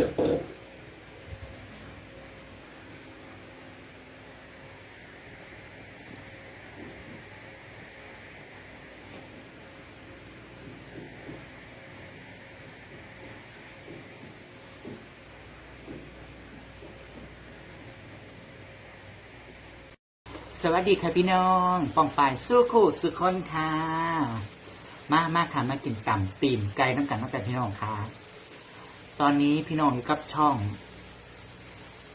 สวัสดีค่ะพี่น้องปองปายสู้คู่สุขคนค่ะ มามาค่ะมากินต่ำตีมไก่น้ำกันตั้งแต่พี่น้องค่ะ ตอนนี้พี่น้องอยู่กับช่อง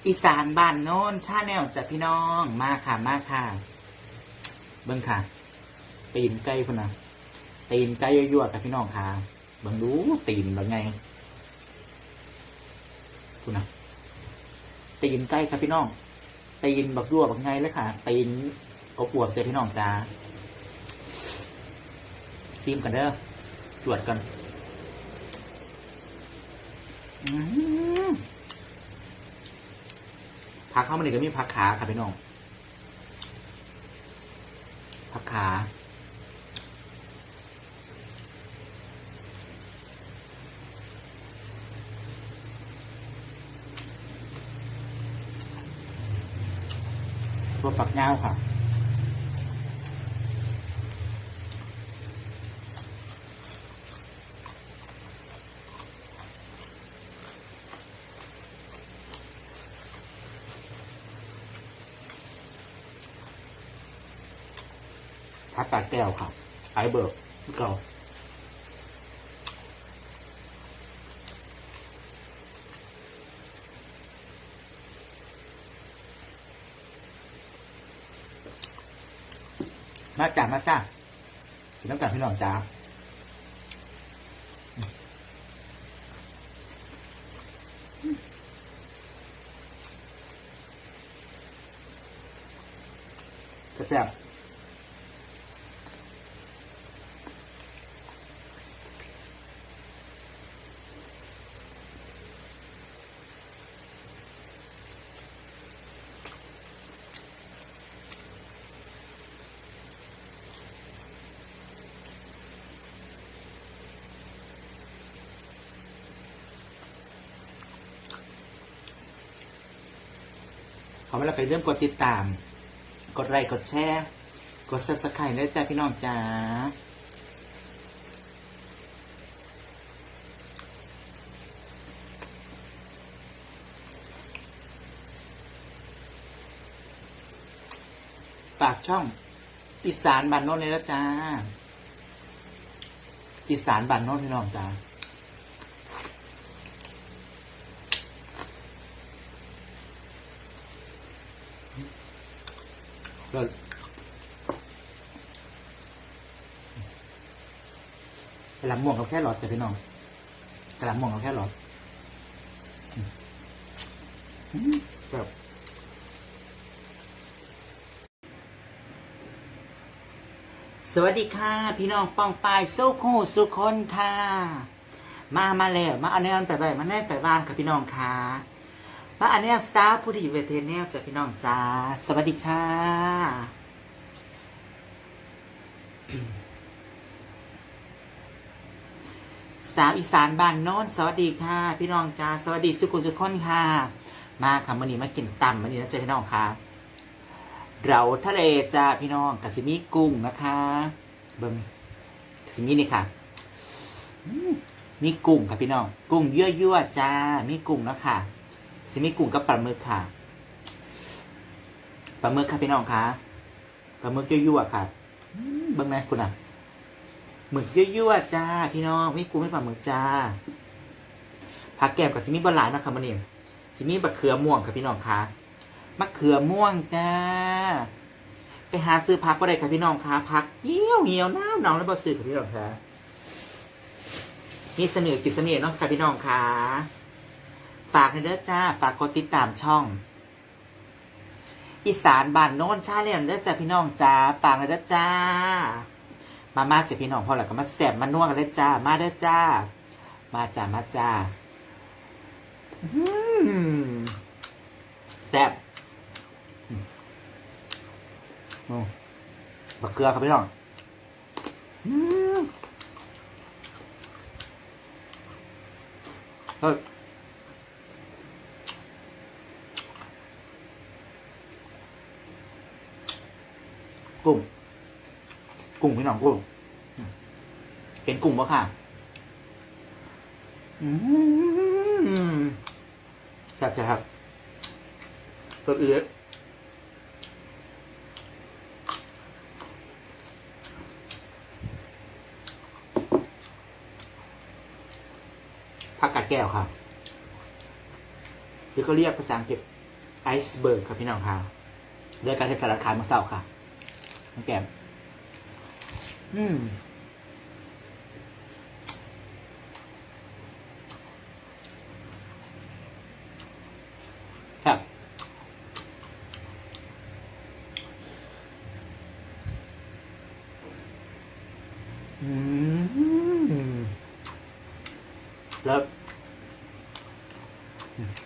อีสานบ้านโน้นชาแนลจากพี่น้องมาค่ะมาค่ะ เบิ้งค่ะ ตีนไก่พุ่นนะตีนไก่ยั่วๆกับพี่น้องค่ะเบิ้งดูตีนแบบไงพุ่นะตีนไก่ครับพี่น้อง ตีนแบักยั่วแบักไงเลยค่ะ ตีนอบอวบเจอพี่น้องจ้าซิมกันเด้อตรวจกัน ผักเข้ามาหนึ่ก็มีผักขาค่ะพี่น้องผักขาตัวปักเงาค่ะ พักกาแก้วครับไอเบิร์กเก่ามาจ้ามาจ้าพี่น้องจ้าพี่น้องจ้าก็แซ่บ ขอเวลาไปเริ่มกดติดตาม กดไลค์กดแชร์ กด subscribe ด้วยจ้าพี่น้องจ้าฝากช่องอีสานบ้านโน้นเลยแล้วจ้าอีสานบ้านโน้นพี่น้องจ้า ก็กระลำม่วงกับแค่หลอดจ้ะพี่น้องกระลำม่วงกับแค่หลอดแบบสวัสดีค่ะ พี่น้องป้องปายสู้คู่สุคนค่ะ มามาแล้วมาเอาแนวไปไปมาแน่ไปบ้านค่ะพี่น้องค่ะ มาอันเนี้ยสาวผู้ที่อยู่เวทีเนี่ยจะพี่น้องจ้าสวัสดีค่ะ สาวอีสานบ้านโน้นสวัสดีค่ะ พี่น้องจ้าสวัสดีสุขุสุขคนค่ะ มาค่ะวันนี้มากินตำวันนี้นะจ๊ะพี่น้องค่ะ เราทะเลจ้าพี่น้องกับซิมีกุ้งนะคะเบิ้งซิมีนี่ค่ะมีกุ้งค่ะพี่น้อง กุ้งยั่วๆจ้ามีกุ้งนะค่ะ ซิมีกุ้งกับปลาหมึกค่ะปลาหมึกค่ะพี่น้องคะปลาหมึกยั่วๆค่ะเบิ่งนะคุณอะหมึกยั่วๆจ้าพี่น้องมีกุ้งไม่ปลาหมึกจ้าผักแก้มกับซิมีบะหลายนะคะมันนี่ซิมีบะเขือม่วงค่ะพี่น้องคะมะเขือม่วงจ้า ไปหาซื้อผักก็ได้ค่ะพี่น้องคะผักเหี่ยวเหี่ยวน้ำหนองแล้วบ่ซื้อค่ะพี่น้องคะมีเสนอกิจเสน่ห์เนาะค่ะพี่น้องค่ะ ฝากให้เด้อจ้า ฝากกดติดตามช่อง อีสานบ้านโน้นชาเลียนเด้อจ้าพี่น้องจ้า ฝากให้เด้อจ้า มามาจ้ะพี่น้องพอแล้วก็มาแสบมาน่วงกันเด้อจ้า มาเด้อจ้า มาจ้ามาจ้าแซ่บบักเกลือครับพี่น้องอืมเฮ้ย กุ้ง กุ้งพี่น้องกุ้งเห็นกุ้งปะค่ะอืมครับครับตัวเอื้อผักกาดแก้วครับหรือเขาเรียกภาษาอังกฤษไอซ์เบิร์กครับพี่น้องค่ะเรื่องการเทศสารขายมาเศร้าค่ะ ok uhm. Thật. Uhm. Lớp. Uhm.